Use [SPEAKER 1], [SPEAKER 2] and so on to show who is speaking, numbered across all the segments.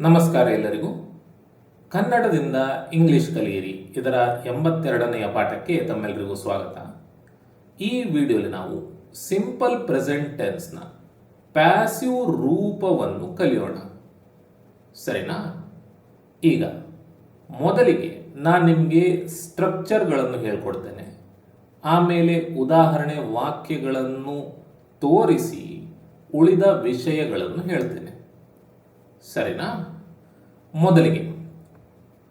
[SPEAKER 1] ನಮಸ್ಕಾರ ಎಲ್ಲರಿಗೂ. ಕನ್ನಡದಿಂದ ಇಂಗ್ಲಿಷ್ ಕಲಿಯಿರಿ. ಇದರ ಎಂಬತ್ತೆರಡನೆಯ ಪಾಠಕ್ಕೆ ತಮ್ಮೆಲ್ಲರಿಗೂ ಸ್ವಾಗತ. ಈ ವಿಡಿಯೋಲಿ ನಾವು ಸಿಂಪಲ್ ಪ್ರೆಸೆಂಟ್ ಟೆನ್ಸ್ನ ಪ್ಯಾಸಿವ್ ರೂಪವನ್ನು ಕಲಿಯೋಣ. ಸರಿನಾ? ಈಗ ಮೊದಲಿಗೆ ನಾನು ನಿಮಗೆ ಸ್ಟ್ರಕ್ಚರ್ಗಳನ್ನು ಹೇಳ್ಕೊಡ್ತೇನೆ. ಆಮೇಲೆ ಉದಾಹರಣೆ ವಾಕ್ಯಗಳನ್ನು ತೋರಿಸಿ ಉಳಿದ ವಿಷಯಗಳನ್ನು ಹೇಳ್ತೇನೆ. ಸರಿನಾ? ಮೊದಲಿಗೆ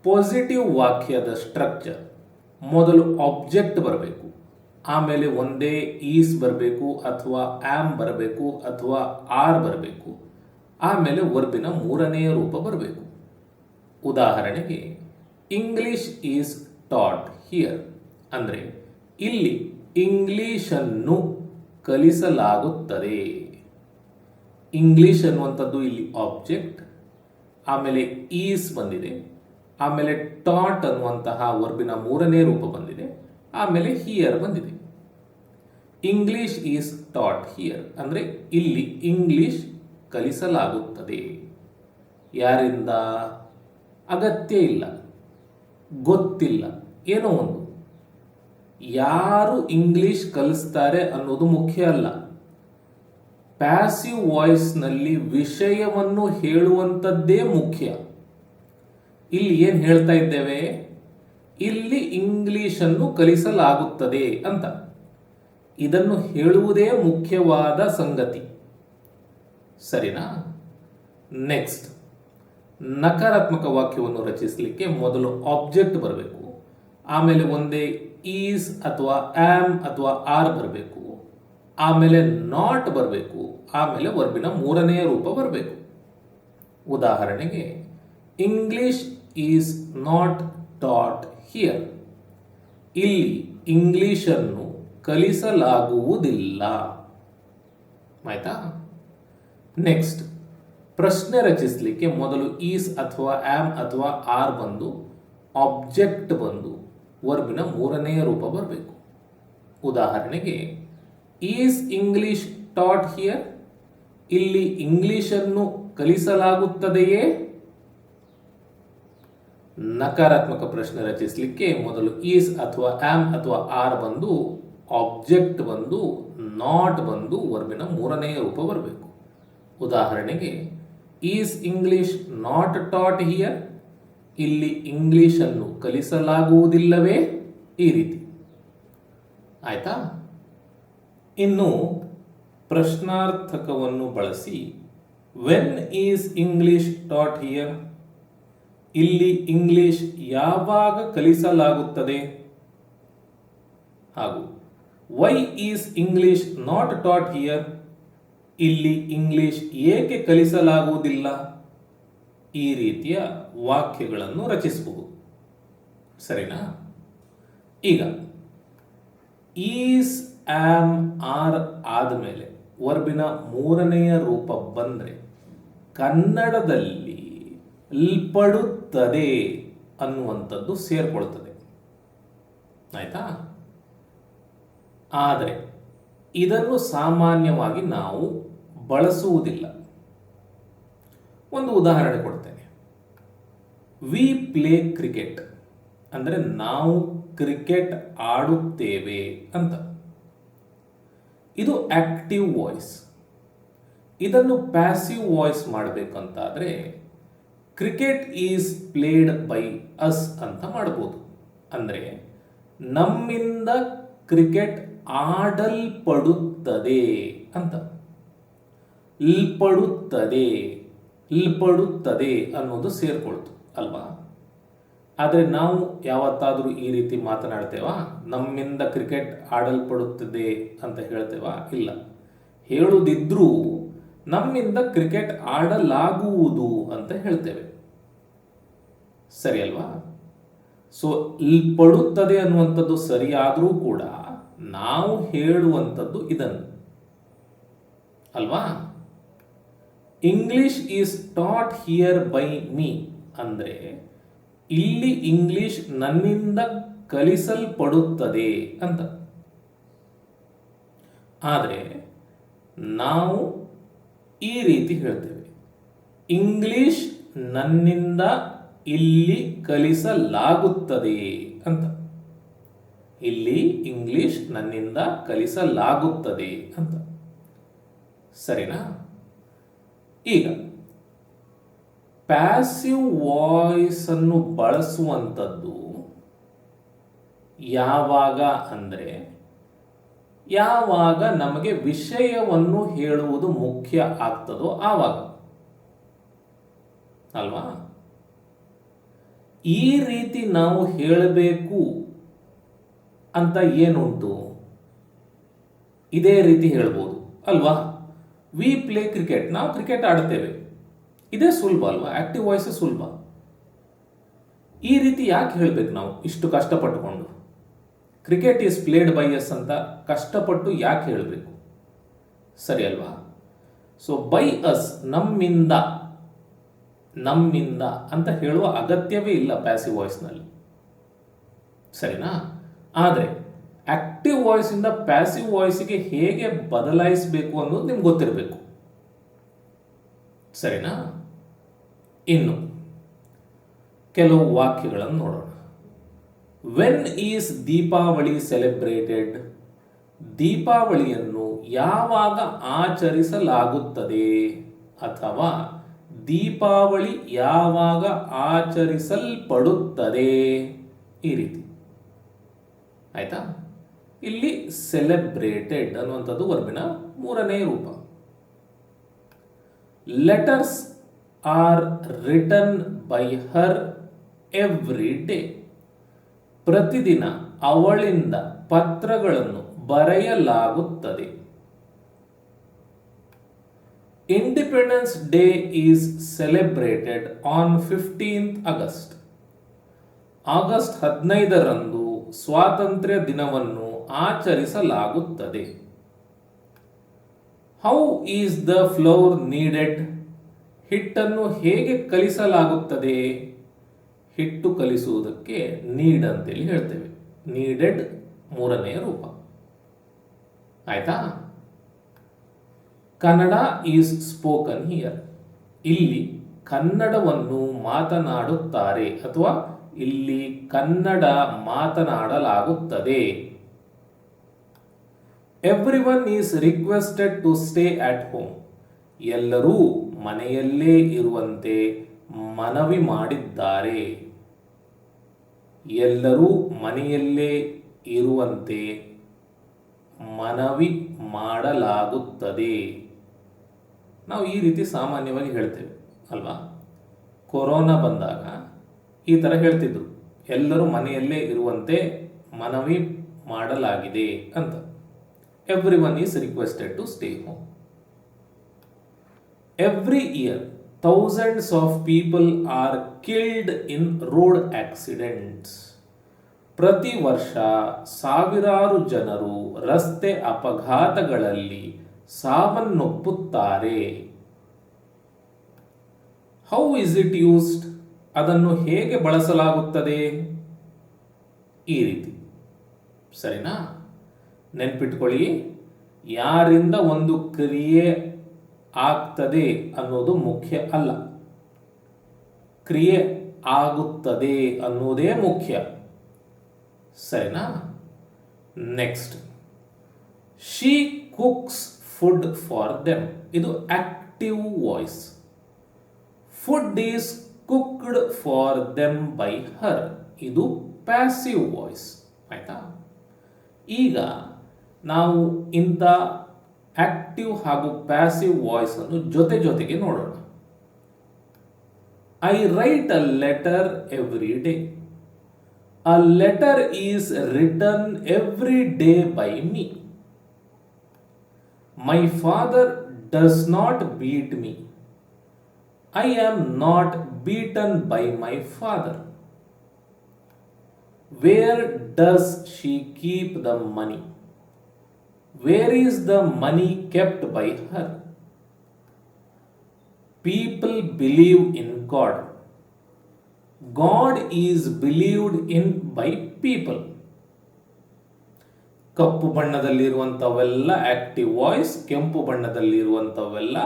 [SPEAKER 1] ಪಾಸಿಟಿವ್ ವಾಕ್ಯದ ಸ್ಟ್ರಕ್ಚರ್ ಮೊದಲು ಆಬ್ಜೆಕ್ಟ್ ಬರಬೇಕು. ಆಮೇಲೆ ಒಂದೇ ಈಸ್ ಬರಬೇಕು ಅಥವಾ ಆಮ್ ಬರಬೇಕು ಅಥವಾ ಆರ್ ಬರಬೇಕು. ಆಮೇಲೆ ವರ್ಬಿನ ಮೂರನೆಯ ರೂಪ ಬರಬೇಕು. ಉದಾಹರಣೆಗೆ ಇಂಗ್ಲಿಷ್ ಈಸ್ ಟಾಟ್ ಹಿಯರ್ ಅಂದರೆ, ಇಲ್ಲಿ ಇಂಗ್ಲಿಷನ್ನು ಕಲಿಸಲಾಗುತ್ತದೆ. ಇಂಗ್ಲಿಷ್ ಅನ್ನುವಂಥದ್ದು ಇಲ್ಲಿ ಆಬ್ಜೆಕ್ಟ್ ಆಮೇಲೆ ಈಸ್ ಬಂದಿದೆ. ಆಮೇಲೆ ಟಾಟ್ ಅನ್ನುವಂತಹ ವರ್ಬಿನ ಮೂರನೇ ರೂಪ ಬಂದಿದೆ. ಆಮೇಲೆ ಹಿಯರ್ ಬಂದಿದೆ. ಇಂಗ್ಲಿಷ್ ಈಸ್ ಟಾಟ್ ಹಿಯರ್ ಅಂದರೆ ಇಲ್ಲಿ ಇಂಗ್ಲಿಷ್ ಕಲಿಸಲಾಗುತ್ತದೆ. ಯಾರಿಂದ? ಅಗತ್ಯ ಇಲ್ಲ. ಗೊತ್ತಿಲ್ಲ. ಏನೋ ಒಂದು. ಯಾರು ಇಂಗ್ಲಿಷ್ ಕಲಿಸ್ತಾರೆ ಅನ್ನೋದು ಮುಖ್ಯ ಅಲ್ಲ. ಪ್ಯಾಸಿವ್ ವಾಯ್ಸ್ನಲ್ಲಿ ವಿಷಯವನ್ನು ಹೇಳುವಂಥದ್ದೇ ಮುಖ್ಯ. ಇಲ್ಲಿ ಏನು ಹೇಳ್ತಾ ಇದ್ದೇವೆ? ಇಲ್ಲಿ ಇಂಗ್ಲಿಷನ್ನು ಕಲಿಸಲಾಗುತ್ತದೆ ಅಂತ. ಇದನ್ನು ಹೇಳುವುದೇ ಮುಖ್ಯವಾದ ಸಂಗತಿ. ಸರಿನಾ? ನೆಕ್ಸ್ಟ್ ನಕಾರಾತ್ಮಕ ವಾಕ್ಯವನ್ನು ರಚಿಸಲಿಕ್ಕೆ ಮೊದಲು ಆಬ್ಜೆಕ್ಟ್ ಬರಬೇಕು. ಆಮೇಲೆ ಒಂದೇ ಈಸ್ ಅಥವಾ ಆಮ್ ಅಥವಾ ಆರ್ ಬರಬೇಕು. ಆಮೇಲೆ ನಾಟ್ ಬರಬೇಕು, ಆಮೇಲೆ ವರ್ಬಿನ ಮೂರನೆಯ ರೂಪ ಬರಬೇಕು. ಉದಾಹರಣೆಗೆ English is not taught here ಇಲ್ಲಿ ಇಂಗ್ಲಿಷನ್ನು ಕಲಿಸಲಾಗುವುದಿಲ್ಲ. ಆಯ್ತಾ? ನೆಕ್ಸ್ಟ್ ಪ್ರಶ್ನೆ ರಚಿಸಲಿಕ್ಕೆ ಮೊದಲು ಈಸ್ ಅಥವಾ ಆಮ್ ಅಥವಾ ಆರ್ ಬಂದು ಆಬ್ಜೆಕ್ಟ್ ಬಂದು ವರ್ಬಿನ ಮೂರನೆಯ ರೂಪ ಬರಬೇಕು. ಉದಾಹರಣೆಗೆ ಈಸ್ ಇಂಗ್ಲಿಷ್ ಟಾಟ್ ಹಿಯರ್ ಇಲ್ಲಿ ಇಂಗ್ಲಿಷನ್ನು ಕಲಿಸಲಾಗುತ್ತದೆಯೇ? ನಕಾರಾತ್ಮಕ ಪ್ರಶ್ನೆ ರಚಿಸಲಿಕ್ಕೆ ಮೊದಲು ಈಸ್ ಅಥವಾ ಆಮ್ ಅಥವಾ ಆರ್ ಬಂದು ಆಬ್ಜೆಕ್ಟ್ ಬಂದು ನಾಟ್ ಬಂದು ವರ್ಬಿನ ಮೂರನೆಯ ರೂಪ ಬರಬೇಕು. ಉದಾಹರಣೆಗೆ is English not taught here ಇಲ್ಲಿ ಇಂಗ್ಲಿಷನ್ನು ಕಲಿಸಲಾಗುವುದಿಲ್ಲವೇ? ಈ ರೀತಿ. ಆಯ್ತಾ? ಇನ್ನು ಪ್ರಶ್ನಾರ್ಥಕವನ್ನು ಬಳಸಿ when is English taught here ಇಲ್ಲಿ ಇಂಗ್ಲಿಷ್ ಯಾವಾಗ ಕಲಿಸಲಾಗುತ್ತದೆ? ಹಾಗೂ why is English not taught here ಇಲ್ಲಿ ಇಂಗ್ಲಿಷ್ ಏಕೆ ಕಲಿಸಲಾಗುವುದಿಲ್ಲ? ಈ ರೀತಿಯ ವಾಕ್ಯಗಳನ್ನು ರಚಿಸಬಹುದು. ಸರಿನಾ? ಈಗ ಈಸ್ ಆಮ್ ಆರ್ ಆದಮೇಲೆ ವರ್ಬಿನ ಮೂರನೆಯ ರೂಪ ಬಂದರೆ ಕನ್ನಡದಲ್ಲಿ ಇಲ್ಪಡುತ್ತದೆ ಅನ್ನುವಂಥದ್ದು ಸೇರ್ಕೊಳ್ತದೆ. ಆಯಿತಾ? ಆದರೆ ಇದನ್ನು ಸಾಮಾನ್ಯವಾಗಿ ನಾವು ಬಳಸುವುದಿಲ್ಲ. ಒಂದು ಉದಾಹರಣೆ ಕೊಡ್ತೇನೆ. ವಿ ಪ್ಲೇ ಕ್ರಿಕೆಟ್ ಅಂದರೆ ನಾವು ಕ್ರಿಕೆಟ್ ಆಡುತ್ತೇವೆ ಅಂತ. ಇದು ಆಕ್ಟಿವ್ ವಾಯ್ಸ್ ಇದನ್ನು passive voice ಮಾಡಬೇಕಂತಾದರೆ cricket is played by us ಅಂತ ಮಾಡ್ಬೋದು. ಅಂದರೆ ನಮ್ಮಿಂದ ಕ್ರಿಕೆಟ್ ಆಡಲ್ಪಡುತ್ತದೆ ಅಂತ. ಲ್ಪಡುತ್ತದೆ ಲ್ಪಡುತ್ತದೆ ಅನ್ನೋದು ಸೇರ್ಕೊಳ್ತು, ಅಲ್ವಾ? ಆದರೆ ನಾವು ಯಾವತ್ತಾದರೂ ಈ ರೀತಿ ಮಾತನಾಡ್ತೇವಾ? ನಮ್ಮಿಂದ ಕ್ರಿಕೆಟ್ ಆಡಲ್ಪಡುತ್ತದೆ ಅಂತ ಹೇಳ್ತೇವಾ? ಇಲ್ಲ. ಹೇಳುದಿದ್ರೂ ನಮ್ಮಿಂದ ಕ್ರಿಕೆಟ್ ಆಡಲಾಗುವುದು ಅಂತ ಹೇಳ್ತೇವೆ. ಸರಿ ಅಲ್ವಾ ಸೊ ಇಲ್ಪಡುತ್ತದೆ ಅನ್ನುವಂಥದ್ದು ಸರಿಯಾದರೂ ಕೂಡ ನಾವು ಹೇಳುವಂಥದ್ದು ಇದನ್ನು. ಅಲ್ವಾ? English is taught here by me ಅಂದರೆ ಇಲ್ಲಿ ಇಂಗ್ಲಿಷ್ ನನ್ನಿಂದ ಕಲಿಸಲ್ಪಡುತ್ತದೆ ಅಂತ. ಆದರೆ ನಾವು ಈ ರೀತಿ ಹೇಳ್ತೇವೆ. ಇಂಗ್ಲಿಷ್ ನನ್ನಿಂದ ಇಲ್ಲಿ ಕಲಿಸಲಾಗುತ್ತದೆ ಅಂತ. ಇಲ್ಲಿ ಇಂಗ್ಲಿಷ್ ನನ್ನಿಂದ ಕಲಿಸಲಾಗುತ್ತದೆ ಅಂತ. ಸರಿನಾ? ಈಗ ಪ್ಯಾಸಿವ್ ವಾಯ್ಸನ್ನು ಬಳಸುವಂಥದ್ದು ಯಾವಾಗ ಅಂದರೆ ಯಾವಾಗ ನಮಗೆ ವಿಷಯವನ್ನು ಹೇಳುವುದು ಮುಖ್ಯ ಆಗ್ತದೋ ಆವಾಗ. ಅಲ್ವಾ? ಈ ರೀತಿ ನಾವು ಹೇಳಬೇಕು ಅಂತ ಏನುಂಟು? ಇದೇ ರೀತಿ ಹೇಳ್ಬೋದು, ಅಲ್ವಾ? ವಿ ಪ್ಲೇ ಕ್ರಿಕೆಟ್ ನಾವು ಕ್ರಿಕೆಟ್ ಆಡ್ತೇವೆ. ಇದೇ ಸುಲಭ ಅಲ್ವಾ? ಆಕ್ಟಿವ್ ವಾಯ್ಸ್ ಸುಲಭ. ಈ ರೀತಿ ಯಾಕೆ ಹೇಳ್ಬೇಕು ನಾವು? ಇಷ್ಟು ಕಷ್ಟಪಟ್ಟುಕೊಂಡು. Cricket is played by us ಅಂತ ಕಷ್ಟಪಟ್ಟು ಯಾಕೆ ಹೇಳಬೇಕು? ಸರಿ ಅಲ್ವಾ? ಸೊ ಬೈ ಅಸ್ ನಮ್ಮಿಂದ ನಮ್ಮಿಂದ ಅಂತ ಹೇಳುವ ಅಗತ್ಯವೇ ಇಲ್ಲ ಪ್ಯಾಸಿವ್ ವಾಯ್ಸ್ನಲ್ಲಿ ಸರಿನಾ? ಆದರೆ ಆಕ್ಟಿವ್ ವಾಯ್ಸಿಂದ ಪ್ಯಾಸಿವ್ ವಾಯ್ಸಿಗೆ ಹೇಗೆ ಬದಲಾಯಿಸಬೇಕು ಅನ್ನೋದು ನಿಮ್ಗೆ ಗೊತ್ತಿರಬೇಕು. ಸರಿನಾ? ಇನ್ನು ಕೆಲವು ವಾಕ್ಯಗಳನ್ನು ನೋಡೋಣ. ವೆನ್ ಈಸ್ ದೀಪಾವಳಿ ಸೆಲೆಬ್ರೇಟೆಡ್ ದೀಪಾವಳಿಯನ್ನು ಯಾವಾಗ ಆಚರಿಸಲಾಗುತ್ತದೆ? ಅಥವಾ ದೀಪಾವಳಿ ಯಾವಾಗ ಆಚರಿಸಲ್ಪಡುತ್ತದೆ? ಈ ರೀತಿ. ಆಯ್ತಾ? ಇಲ್ಲಿ ಸೆಲೆಬ್ರೇಟೆಡ್ ಅನ್ನುವಂಥದ್ದು ವರ್ಬಿನ ಮೂರನೇ ರೂಪ. Letters are written by her every day ಪ್ರತಿದಿನ ಅವಳಿಂದ ಪತ್ರಗಳನ್ನು ಬರೆಯಲಾಗುತ್ತದೆ. Independence day is celebrated on fifteenth August August ಹದಿನೈದರಂದು ಸ್ವಾತಂತ್ರ್ಯ ದಿನವನ್ನು ಆಚರಿಸಲಾಗುತ್ತದೆ. How is the flour kneaded ಹಿಟ್ಟನ್ನು ಹೇಗೆ ಕಲಿಸಲಾಗುತ್ತದೆ? ಹಿಟ್ಟು ಕಲಿಸುವುದಕ್ಕೆ ನೀಡ್ ಅಂತೇಳಿ ಹೇಳ್ತೇವೆ. ನೀಡೆಡ್ ಮೂರನೆಯ ರೂಪ. ಆಯ್ತಾ? Kannada is spoken here. ಇಲ್ಲಿ ಕನ್ನಡವನ್ನು ಮಾತನಾಡುತ್ತಾರೆ ಅಥವಾ ಇಲ್ಲಿ Kannada ಮಾತನಾಡಲಾಗುತ್ತದೆ. Every one is requested to stay at home ಎಲ್ಲರೂ ಮನೆಯಲ್ಲೇ ಇರುವಂತೆ ಮನವಿ ಮಾಡಿದ್ದಾರೆ. ಎಲ್ಲರೂ ಮನೆಯಲ್ಲೇ ಇರುವಂತೆ ಮನವಿ ಮಾಡಲಾಗುತ್ತದೆ. ನಾವು ಈ ರೀತಿ ಸಾಮಾನ್ಯವಾಗಿ ಹೇಳ್ತೇವೆ, ಅಲ್ವಾ? ಕೊರೋನಾ ಬಂದಾಗ ಈ ಥರ ಹೇಳ್ತಿದ್ರು. ಎಲ್ಲರೂ ಮನೆಯಲ್ಲೇ ಇರುವಂತೆ ಮನವಿ ಮಾಡಲಾಗಿದೆ ಅಂತ. Every one is requested to stay home every year thousands of people are killed in road accidents ಪ್ರತಿ ವರ್ಷ ಸಾವಿರಾರು ಜನರು ರಸ್ತೆ ಅಪಘಾತಗಳಲ್ಲಿ ಸಾವನ್ನೊಪ್ಪುತ್ತಾರೆ. ಹೌ ಇಸ್ ಇಟ್ ಯೂಸ್ಡ್ ಅದನ್ನು ಹೇಗೆ ಬಳಸಲಾಗುತ್ತದೆ? ಈ ರೀತಿ. ಸರಿನಾ? ನೆನ್ಪಿಟ್ಕೊಳ್ಳಿ. ಯಾರಿಂದ ಒಂದು ಕ್ರಿಯೆ ಆಗ್ತದೆ ಅನ್ನೋದು ಮುಖ್ಯ ಅಲ್ಲ. ಕ್ರಿಯೆ ಆಗುತ್ತದೆ ಅನ್ನೋದೇ ಮುಖ್ಯ. ಸರಿನಾ? Next. She cooks food for them. ಇದು active voice. Food is cooked for them by her. ಇದು ಪ್ಯಾಸಿವ್ ವಾಯ್ಸ್. ಆಯ್ತಾ? ಈಗ ನಾವು ಇಂಥ ಆಕ್ಟಿವ್ ಹಾಗೂ ಪ್ಯಾಸಿವ್ ವಾಯ್ಸ್ ಅನ್ನು ಜೊತೆ ಜೊತೆಗೆ ನೋಡೋಣ. I write a letter every day a letter is written every day by me my father does not beat me I am not beaten by my father where does she keep the money where is the money kept by her people believe in God God is believed in by people ಕಪ್ಪು ಬಣ್ಣದಲ್ಲಿರುವಂಥವೆಲ್ಲ active voice ಕೆಂಪು ಬಣ್ಣದಲ್ಲಿರುವಂಥವೆಲ್ಲ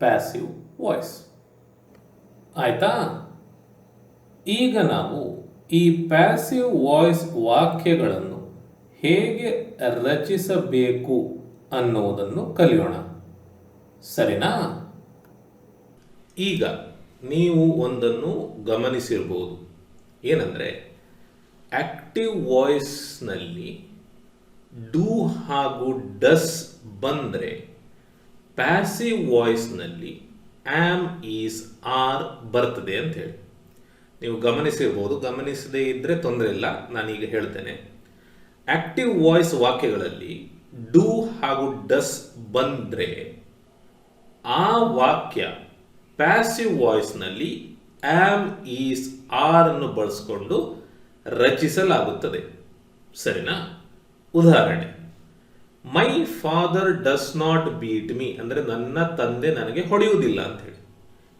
[SPEAKER 1] passive voice ಆಯ್ತಾ? ಈಗ ನಾವು ಈ passive voice ವಾಕ್ಯಗಳನ್ನು ಹೇಗೆ ರಚಿಸಬೇಕು ಅನ್ನುವುದನ್ನು ಕಲಿಯೋಣ. ಸರಿನಾ? ಈಗ ನೀವು ಒಂದನ್ನು ಗಮನಿಸಿರ್ಬೋದು. ಏನಂದರೆ, ಆಕ್ಟಿವ್ ವಾಯ್ಸ್ನಲ್ಲಿ ಡೂ ಹಾಗೂ ಡಸ್ ಬಂದರೆ ಪ್ಯಾಸಿವ್ ವಾಯ್ಸ್ನಲ್ಲಿ ಆಮ್ ಈಸ್ ಆರ್ ಬರ್ತದೆ ಅಂತ ಹೇಳಿ. ನೀವು ಗಮನಿಸಿರ್ಬೋದು. ಗಮನಿಸದೇ ಇದ್ದರೆ ತೊಂದರೆ ಇಲ್ಲ. ನಾನೀಗ ಹೇಳ್ತೇನೆ. ಆಕ್ಟಿವ್ ವಾಯ್ಸ್ ವಾಕ್ಯಗಳಲ್ಲಿ ಡೂ ಹಾಗೂ ಡಸ್ ಬಂದರೆ ಆ ವಾಕ್ಯ ಪ್ಯಾಸಿವ್ ವಾಯ್ಸ್ನಲ್ಲಿ ಆಮ್ ಈಸ್ ಆರ್ ಅನ್ನು ಬಳಸಿಕೊಂಡು ರಚಿಸಲಾಗುತ್ತದೆ. ಸರಿನಾ? ಉದಾಹರಣೆ. My father does not beat me ಅಂದರೆ ನನ್ನ ತಂದೆ ನನಗೆ ಹೊಡೆಯುವುದಿಲ್ಲ ಅಂತ ಹೇಳಿ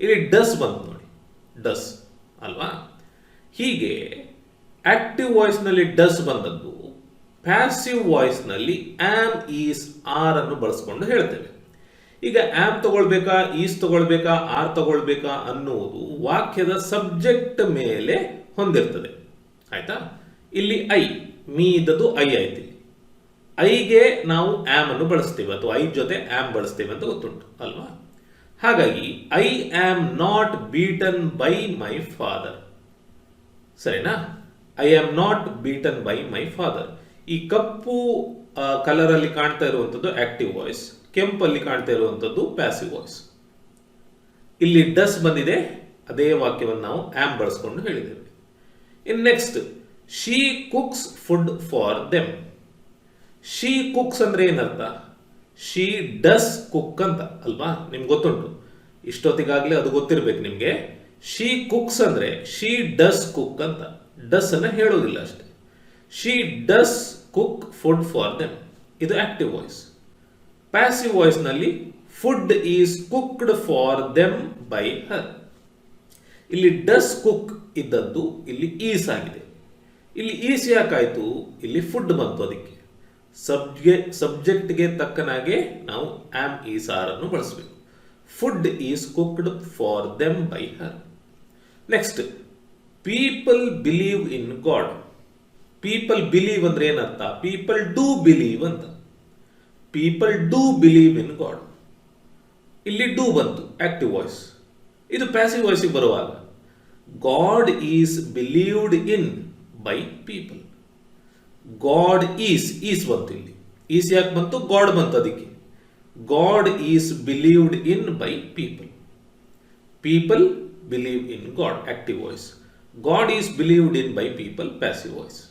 [SPEAKER 1] ಇಲ್ಲಿ ಡಸ್ ಬಂತು ನೋಡಿ. ಡಸ್ ಅಲ್ವಾ? ಹೀಗೆ ಆಕ್ಟಿವ್ ವಾಯ್ಸ್ನಲ್ಲಿ ಡಸ್ ಬಂದದ್ದು ಪ್ಯಾಸಿವ್ ವಾಯ್ಸ್ನಲ್ಲಿ ಆಮ್ ಈಸ್ ಆರ್ ಅನ್ನು ಬಳಸ್ಕೊಂಡು ಹೇಳ್ತೇವೆ. ಈಗ ಆಮ್ ತಗೊಳ್ಬೇಕಾ ಈಸ್ ತಗೊಳ್ಬೇಕಾ ಆರ್ ತಗೊಳ್ಬೇಕಾ ಅನ್ನುವುದು ವಾಕ್ಯದ ಸಬ್ಜೆಕ್ಟ್ ಮೇಲೆ ಹೊಂದಿರ್ತದೆ. ಆಯ್ತಾ? ಇಲ್ಲಿ ಐ ಮೀ ಇದ್ದದ್ದು ಐ ಐತಿ ಐಗೆ ನಾವು ಆಮ್ ಅನ್ನು ಬಳಸ್ತೇವೆ ಅಥವಾ ಐ ಜೊತೆ ಆಮ್ ಬಳಸ್ತೇವೆ ಅಂತ ಗೊತ್ತುಂಟು, ಅಲ್ವಾ? ಹಾಗಾಗಿ I am not beaten by my father ಸರಿನಾ? I am not beaten by my father ಈ ಕಪ್ಪು ಕಲರ್ ಅಲ್ಲಿ ಕಾಣ್ತಾ ಇರುವಂತದ್ದು ಆಕ್ಟಿವ್ ವಾಯ್ಸ್ ಕೆಂಪಲ್ಲಿ ಕಾಣ್ತಾ ಇರುವಂತದ್ದು ಪ್ಯಾಸಿವ್ ವಾಯ್ಸ್ ಇಲ್ಲಿ ಡಸ್ ಬಂದಿದೆ, ಅದೇ ವಾಕ್ಯವನ್ನು ನಾವು ಆಮ್ ಬಳಸ್ಕೊಂಡು ಹೇಳಿದ್ದೇವೆ. In next she cooks food for them she cooks ಅಂದ್ರೆ ಏನರ್ಥ? ಶೀ ಡಸ್ ಕುಕ್ ಅಂತ, ಅಲ್ವಾ? ನಿಮ್ಗೆ ಗೊತ್ತುಂಟು. ಇಷ್ಟೊತ್ತಿಗಾಗಲೇ ಅದು ಗೊತ್ತಿರ್ಬೇಕು ನಿಮ್ಗೆ. ಶೀ ಕುಕ್ಸ್ ಅಂದ್ರೆ ಶೀ ಡಸ್ ಕುಕ್ ಅಂತ. ಡಸ್ ಅನ್ನ ಹೇಳೋದಿಲ್ಲ ಅಷ್ಟೇ. She does cook food for them ಇದು active voice passive ವಾಯ್ಸ್ನಲ್ಲಿ food is cooked for them by her ಇಲ್ಲಿ ಡಸ್ ಕುಕ್ ಇದ್ದದ್ದು ಇಲ್ಲಿ ಈಸ್ ಆಗಿದೆ. ಇಲ್ಲಿ ಈಸ್ ಯಾಕಾಯಿತು? ಇಲ್ಲಿ ಫುಡ್ ಬಂತು ಅದಕ್ಕೆ ಸಬ್ಜೆ ಸಬ್ಜೆಕ್ಟ್ಗೆ ತಕ್ಕನಾಗೆ ನಾವು ಆಮ್ ಈಸ್ ಆರ್ ಅನ್ನು ಬಳಸಬೇಕು. Food is cooked for them by her next people believe in God people believe ಅಂದ್ರೆ ಏನರ್ಥ? ಪೀಪಲ್ ಡೂ ಬಿಲೀವ್ ಅಂತ. People do believe in God ಇಲ್ಲಿ ಡೂ ಬಂತು ಆಕ್ಟಿವ್ ವಾಯ್ಸ್ ಇದು ಪ್ಯಾಸಿವ್ ವಾಯ್ಸಿಗೆ ಬರುವಾಗ. God is believed in by people God is is ಬಂತು ಇಲ್ಲಿ. ಈಸ್ ಯಾಕೆ ಬಂತು? ಗಾಡ್ ಬಂತು ಅದಕ್ಕೆ. God is believed in by people people believe in God active voice God is believed in by people passive voice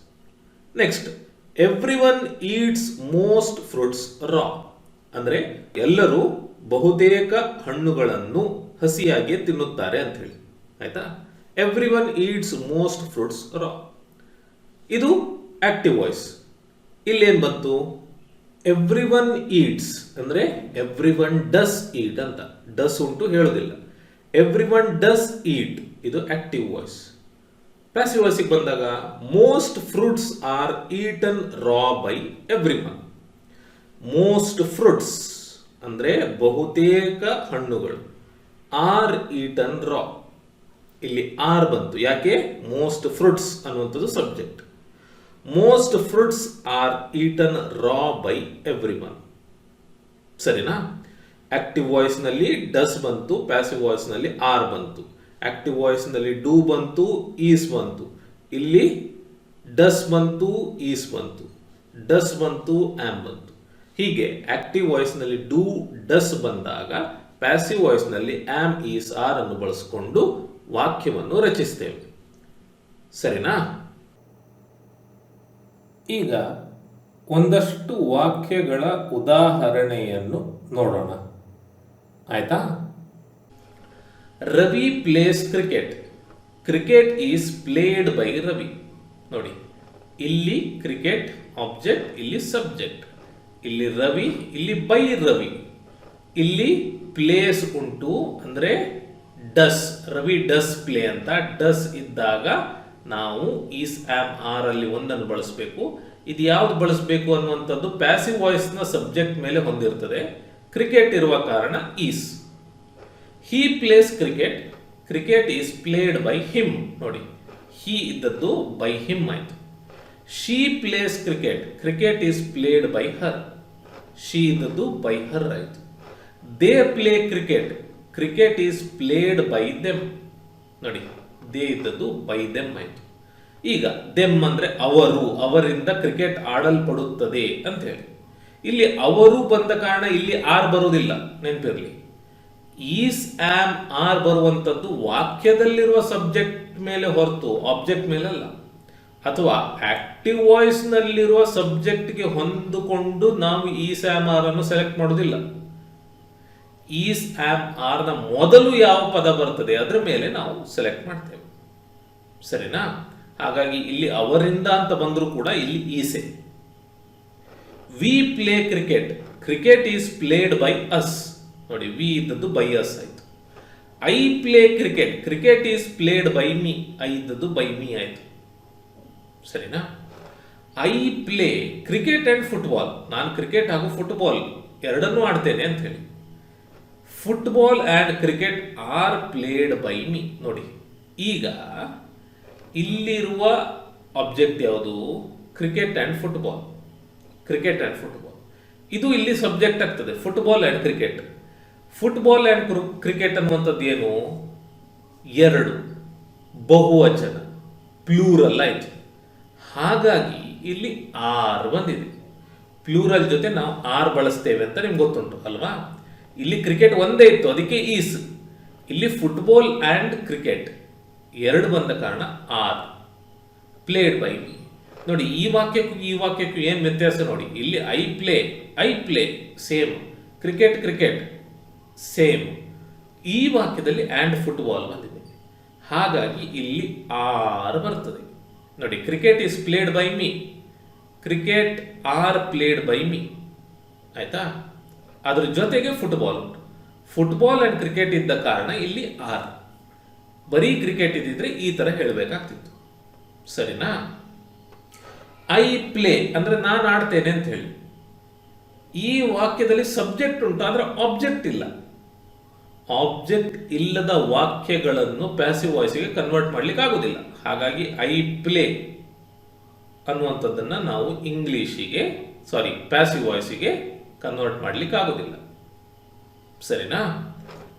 [SPEAKER 1] next every one eats most fruits raw ಅಂದ್ರೆ ಎಲ್ಲರೂ ಬಹುತೇಕ ಹಣ್ಣುಗಳನ್ನು ಹಸಿಯಾಗಿ ತಿನ್ನುತ್ತಾರೆ ಅಂತ ಹೇಳಿ. ಆಯ್ತಾ? Every one eats most fruits raw ಇದು ಆಕ್ಟಿವ್ ವಾಯ್ಸ್ ಇಲ್ಲೇನು ಬಂತು? ಎವ್ರಿ ಒನ್ ಈಟ್ಸ್ ಅಂದ್ರೆ ಎವ್ರಿ ಒನ್ ಡಸ್ ಈಟ್ ಅಂತ. ಡಸ್ ಉಂಟು ಹೇಳೋದಿಲ್ಲ. ಎವ್ರಿ ಒನ್ ಡಸ್ ಈಟ್ ಇದು ಆಕ್ಟಿವ್ ವಾಯ್ಸ್ ಪ್ಯಾಸಿವ್ ಬಂದಾಗ most fruits are eaten raw by every one most fruits ಅಂದರೆ ಬಹುತೇಕ ಹಣ್ಣುಗಳು ಆರ್ ಈಟನ್ ರಾ ಇಲ್ಲಿ ಆರ್ ಬಂತು. ಯಾಕೆ? ಮೋಸ್ಟ್ ಫ್ರೂಟ್ಸ್ ಅನ್ನುವಂಥದ್ದು subject most fruits are eaten raw by every one ಸರಿನಾ? ಆಕ್ಟಿವ್ ವಾಯ್ಸ್ನಲ್ಲಿ ಡಸ್ ಬಂತು ಪ್ಯಾಸಿವ್ ವಾಯ್ಸ್ನಲ್ಲಿ ಆರ್ ಬಂತು. ಆಕ್ಟಿವ್ ವಾಯ್ಸ್ನಲ್ಲಿ ಡೂ ಬಂತು ಈಸ್ ಬಂತು. ಇಲ್ಲಿ ಡಸ್ ಬಂತು ಈಸ್ ಬಂತು. ಡಸ್ ಬಂತು ಆಮ್ ಬಂತು. ಹೀಗೆ ಆಕ್ಟಿವ್ ವಾಯ್ಸ್ನಲ್ಲಿ ಡೂ ಡಸ್ ಬಂದಾಗ ಪ್ಯಾಸಿವ್ ವಾಯ್ಸ್ನಲ್ಲಿ ಆಮ್ ಈಸ್ ಆರ್ ಅನ್ನು ಬಳಸಿಕೊಂಡು ವಾಕ್ಯವನ್ನು ರಚಿಸ್ತೇವೆ. ಸರಿನಾ? ಈಗ ಒಂದಷ್ಟು ವಾಕ್ಯಗಳ ಉದಾಹರಣೆಯನ್ನು ನೋಡೋಣ. ಆಯ್ತಾ? Ravi plays cricket cricket is played by Ravi. ನೋಡಿ, ಇಲ್ಲಿ ಕ್ರಿಕೆಟ್ ಆಬ್ಜೆಕ್ಟ್ ಇಲ್ಲಿ ಸಬ್ಜೆಕ್ಟ್ ಇಲ್ಲಿ ರವಿ, ಇಲ್ಲಿ ಬೈ ರವಿ. ಇಲ್ಲಿ ಪ್ಲೇಸ್ ಉಂಟು ಅಂದ್ರೆ ಡಸ್ ರವಿ ಡಸ್ ಪ್ಲೇ ಅಂತ. ಡಸ್ ಇದ್ದಾಗ ನಾವು ಈಸ್ ಆಮ್ ಆರ್ ಅಲ್ಲಿ ಒಂದನ್ನು ಬಳಸಬೇಕು. ಇದು ಯಾವ್ದು ಬಳಸಬೇಕು ಅನ್ನುವಂಥದ್ದು ಪ್ಯಾಸಿವ್ ವಾಯ್ಸ್ನ ಸಬ್ಜೆಕ್ಟ್ ಮೇಲೆ ಹೊಂದಿರ್ತದೆ. ಕ್ರಿಕೆಟ್ ಇರುವ ಕಾರಣ is he plays cricket cricket is played by him ನೋಡಿ. ಹೀ ಇದ್ದದ್ದು ಬೈ ಹಿಮ್ ಆಯ್ತು. She plays cricket cricket is played by her she ಇದ್ದದ್ದು ಬೈ ಹರ್ ಆಯ್ತು. They play cricket cricket is played by them ನೋಡಿ. They ಇದ್ದದ್ದು by them ಆಯ್ತು. ಈಗ them ಅಂದರೆ ಅವರು, ಅವರಿಂದ ಕ್ರಿಕೆಟ್ ಆಡಲ್ಪಡುತ್ತದೆ ಅಂತ ಹೇಳಿ. ಇಲ್ಲಿ ಅವರು ಬಂದ ಕಾರಣ ಇಲ್ಲಿ ಆರ್ ಬರುವುದಿಲ್ಲ. ನೆನಪಿರಲಿ. ಈಸ್ ಆಮ್ ಆರ್ ಬರುವಂಥದ್ದು ವಾಕ್ಯದಲ್ಲಿರುವ ಸಬ್ಜೆಕ್ಟ್ ಮೇಲೆ ಹೊರತು ಆಬ್ಜೆಕ್ಟ್ ಮೇಲೆ ಅಲ್ಲ ಅಥವಾ ಆಕ್ಟಿವ್ ವಾಯ್ಸ್ ನಲ್ಲಿರುವ ಸಬ್ಜೆಕ್ಟ್ಗೆ ಹೊಂದಿಕೊಂಡು ನಾವು ಈಸ್ ಆಮ್ ಆರ್ ಅನ್ನು ಸೆಲೆಕ್ಟ್ ಮಾಡೋದಿಲ್ಲ ಈಸ್ ಆಮ್ ಆರ್ನ ಮೊದಲು ಯಾವ ಪದ ಬರ್ತದೆ ಅದರ ಮೇಲೆ ನಾವು ಸೆಲೆಕ್ಟ್ ಮಾಡ್ತೇವೆ. ಸರಿನಾ? ಹಾಗಾಗಿ ಇಲ್ಲಿ ಅವರಿಂದ ಅಂತ ಬಂದರೂ ಕೂಡ ಇಲ್ಲಿ ಈಸೆ we play cricket. Cricket is played by us. ನೋಡಿ ವಿ ಇದ್ದದ್ದು ಬೈ ಅಸ್ ಆಯ್ತು. I play cricket cricket is played by me I ಇದ್ದದ್ದು ಬೈ ಮೀ ಆಯ್ತು. ಸರಿನಾ? I play cricket and football ನಾನು ಕ್ರಿಕೆಟ್ ಹಾಗೂ ಫುಟ್ಬಾಲ್ ಎರಡನ್ನೂ ಆಡ್ತೇನೆ ಅಂತ ಹೇಳಿ. Football and cricket are played by me ನೋಡಿ, ಈಗ ಇಲ್ಲಿರುವ ಆಬ್ಜೆಕ್ಟ್ ಯಾವುದು? Cricket and football cricket and football ಇದು ಇಲ್ಲಿ ಸಬ್ಜೆಕ್ಟ್ ಆಗ್ತದೆ. Football and cricket football and cricket ಅನ್ನುವಂಥದ್ದು ಏನು? ಎರಡು. ಬಹುವಚನ. ಪ್ಲೂರಲ್ ಆಯ್ತು ಹಾಗಾಗಿ ಇಲ್ಲಿ ಆರ್ ಬಂದಿದೆ ಪ್ಲೂರಲ್ ಜೊತೆ ನಾವು ಆರ್ ಬಳಸ್ತೇವೆ ಅಂತ ನಿಮ್ಗೆ ಗೊತ್ತುಂಟು, ಅಲ್ವಾ? ಇಲ್ಲಿ ಕ್ರಿಕೆಟ್ ಒಂದೇ ಇತ್ತು, ಅದಕ್ಕೆ ಈಸ್ ಇಲ್ಲಿ ಫುಟ್ಬಾಲ್ ಆ್ಯಂಡ್ ಕ್ರಿಕೆಟ್ ಎರಡು ಬಂದ ಕಾರಣ ಆರ್ ಪ್ಲೇಡ್ ಬೈ ಮೀ ನೋಡಿ, ಈ ವಾಕ್ಯಕ್ಕೂ ಈ ವಾಕ್ಯಕ್ಕೂ ಏನು ವ್ಯತ್ಯಾಸ ನೋಡಿ. ಇಲ್ಲಿ I play I play same cricket cricket same. ಈ ವಾಕ್ಯದಲ್ಲಿ ಆ್ಯಂಡ್ ಫುಟ್ಬಾಲ್ ಬಂದಿದೆ. ಹಾಗಾಗಿ ಇಲ್ಲಿ ಆರ್ ಬರ್ತದೆ. ನೋಡಿ cricket is played by me cricket are played by me ಆಯಿತಾ? ಅದ್ರ ಜೊತೆಗೆ ಫುಟ್ಬಾಲ್ ಉಂಟು. ಫುಟ್ಬಾಲ್ ಆ್ಯಂಡ್ ಕ್ರಿಕೆಟ್ ಇದ್ದ ಕಾರಣ ಇಲ್ಲಿ ಆರ್. ಬರೀ ಕ್ರಿಕೆಟ್ ಇದ್ದಿದ್ರೆ ಈ ಥರ ಹೇಳಬೇಕಾಗ್ತಿತ್ತು. ಸರಿನಾ? ಐ ಪ್ಲೇ ಅಂದರೆ ನಾನು ಆಡ್ತೇನೆ ಅಂತ ಹೇಳಿ. ಈ ವಾಕ್ಯದಲ್ಲಿ ಸಬ್ಜೆಕ್ಟ್ ಉಂಟು, ಆದರೆ ಆಬ್ಜೆಕ್ಟ್ ಇಲ್ಲ. ಆಬ್ಜೆಕ್ಟ್ ಇಲ್ಲದ ವಾಕ್ಯಗಳನ್ನು ಪ್ಯಾಸಿವ್ ವಾಯ್ಸ್ಗೆ ಕನ್ವರ್ಟ್ ಮಾಡ್ಲಿಕ್ಕೆ ಆಗುದಿಲ್ಲ ಹಾಗಾಗಿ ಐ ಪ್ಲೇ ಅನ್ನುವಂಥದ್ದನ್ನ ನಾವು ಇಂಗ್ಲಿಷಿಗೆ ಸಾರಿ ಪ್ಯಾಸಿವ್ ವಾಯ್ಸಿಗೆ ಕನ್ವರ್ಟ್ ಮಾಡ್ಲಿಕ್ಕೆ ಆಗುದಿಲ್ಲ ಸರಿನಾ?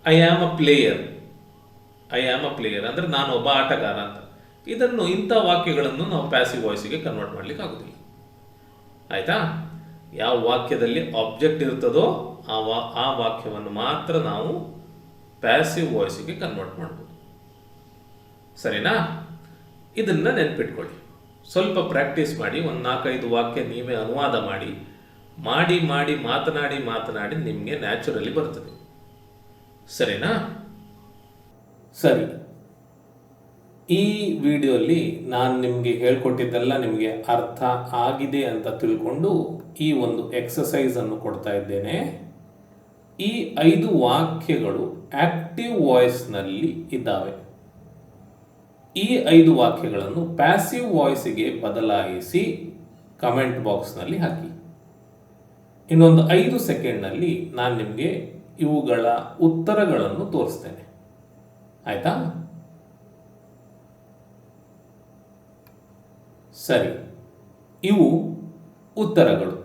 [SPEAKER 1] I am a player I am a player ಅಂದ್ರೆ ನಾನು ಒಬ್ಬ ಆಟಗಾರ ಅಂತ. ಇದನ್ನು ಇಂಥ ವಾಕ್ಯಗಳನ್ನು ನಾವು ಪ್ಯಾಸಿವ್ ವಾಯ್ಸಿಗೆ ಕನ್ವರ್ಟ್ ಮಾಡ್ಲಿಕ್ಕೆ ಆಗುದಿಲ್ಲ ಆಯ್ತಾ? ಯಾವ ವಾಕ್ಯದಲ್ಲಿ ಆಬ್ಜೆಕ್ಟ್ ಇರ್ತದೋ ಆ ವಾ, ಆ ವಾಕ್ಯವನ್ನು ಮಾತ್ರ ನಾವು ಪ್ಯಾಸಿವ್ ವಾಯ್ಸಿಗೆ ಕನ್ವರ್ಟ್ ಮಾಡ್ಬೋದು. ಸರಿನಾ? ಇದನ್ನ ನೆನ್ಪಿಟ್ಕೊಳ್ಳಿ. ಸ್ವಲ್ಪ ಪ್ರಾಕ್ಟೀಸ್ ಮಾಡಿ, ಒಂದು ನಾಲ್ಕೈದು ವಾಕ್ಯ ನೀವೇ ಅನುವಾದ ಮಾಡಿ ಮಾಡಿ ಮಾಡಿ, ಮಾತನಾಡಿ ಮಾತನಾಡಿ ನಿಮಗೆ ನ್ಯಾಚುರಲಿ ಬರ್ತದೆ. ಸರಿನಾ? ಸರಿ. ಈ ವಿಡಿಯೋಲಿ ನಾನು ನಿಮಗೆ ಹೇಳ್ಕೊಟ್ಟಿದ್ದೆಲ್ಲ ನಿಮಗೆ ಅರ್ಥ ಆಗಿದೆ ಅಂತ ತಿಳ್ಕೊಂಡು ಈ ಒಂದು ಎಕ್ಸಸೈಸನ್ನು ಕೊಡ್ತಾ ಇದ್ದೇನೆ. ಈ ಐದು ವಾಕ್ಯಗಳು ಆಕ್ಟಿವ್ ವಾಯ್ಸ್ನಲ್ಲಿ ಇದ್ದಾವೆ. ಈ ಐದು ವಾಕ್ಯಗಳನ್ನು ಪ್ಯಾಸಿವ್ ವಾಯ್ಸ್ಗೆ ಬದಲಾಯಿಸಿ ಕಮೆಂಟ್ ಬಾಕ್ಸ್ನಲ್ಲಿ ಹಾಕಿ. ಇನ್ನೊಂದು ಐದು ಸೆಕೆಂಡ್ನಲ್ಲಿ ನಾನು ನಿಮಗೆ ಇವುಗಳ ಉತ್ತರಗಳನ್ನು ತೋರಿಸ್ತೇನೆ. ಆಯ್ತಾ? ಸರಿ. ಇವು ಉತ್ತರಗಳು.